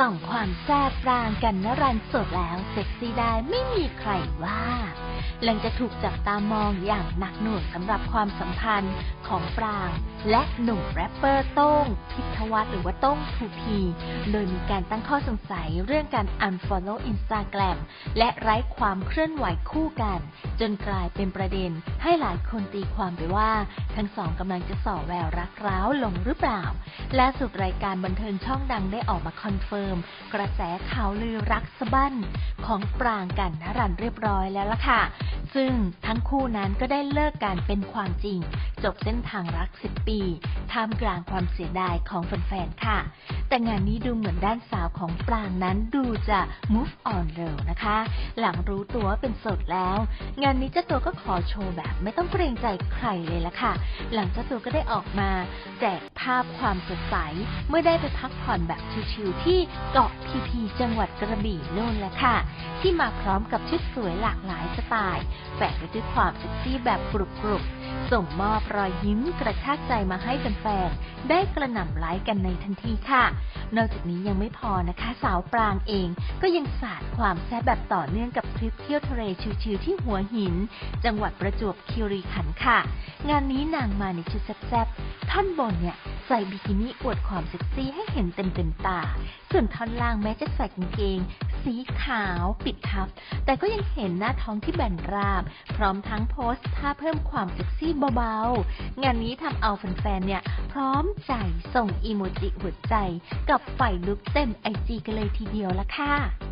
ส่องความแซ่บรางกันนรันสดแล้วเซ็กซี่ได้ไม่มีใครว่าหลังจากถูกจับตามองอย่างหนักหน่วงสำหรับความสัมพันธ์ของปราง และหนุ่มแรปเปอร์โต้ง พิทวัฒน์หรือว่าโต้งทูพี โดยมีการตั้งข้อสงสัยเรื่องการ unfollow Instagram และไร้ความเคลื่อนไหวคู่กัน จนกลายเป็นประเด็นให้หลายคนตีความไปว่า ทั้งสองกำลังจะส่อแววรักร้าวลงหรือเปล่าและสุดรายการบันเทิงช่องดังได้ออกมาคอนเฟิร์มกระแสข่าวลือรักสะบั้นของปรางกันนรันเรียบร้อยแล้วล่ะค่ะ ซึ่งทั้งคู่นั้นก็ได้เลิกกันเป็นความจริง จบเส้นทางรัก 10 ปี ท่ามกลางความเสียดายของแฟนๆ ค่ะ แต่งานนี้ดูเหมือนด้านสาวของปรางนั้นดูจะ move on เร็วนะคะ หลังรู้ตัวว่าเป็นโสดแล้ว งานนี้เจ้าตัวก็ขอโชว์แบบไม่ต้องเกรงใจใครเลยละค่ะ หลังเจ้าตัวก็ได้ออกมา แจกภาพความสดใส เมื่อได้ไปพักผ่อนแบบชิลๆที่เกาะพีพีจังหวัดกระบี่โน่นแหละค่ะ ที่มาพร้อมกับชุดสวยหลากหลายสไตล์แฝงไปด้วยความเซ็กซี่แบบกรุบๆ ส่งมอบรอยยิ้มกระชากใจมาให้แฟนๆได้กระหน่ำไลค์กันในทันทีค่ะ นอกจากนี้ยังไม่พอนะคะ สาวปรางเอง ก็ยังสาดความแซ่บแบบต่อเนื่องกับทริปเที่ยวทะเลชิลๆที่หัวหิน จังหวัดประจวบคีรีขันธ์ค่ะ งานนี้นางมาในชุดแซ่บๆท่อนบนเนี่ยใส่บิกินี่อวดความเซ็กซี่ให้เห็นเต็มเต็มๆตา ส่วนท่อนล่างแม้จะใส่กางเกง สีขาวปิดทับ แต่ก็ยังเห็นหน้าท้องที่แบนราบ พร้อมทั้งโพสต์ท่าเพิ่มความเซ็กซี่เบาๆ งานนี้ทำเอาแฟนๆเนี่ย พร้อมใจส่งอีโมจิหัวใจ กับไฟลุกเต็มไอจีกันเลยทีเดียวละค่ะ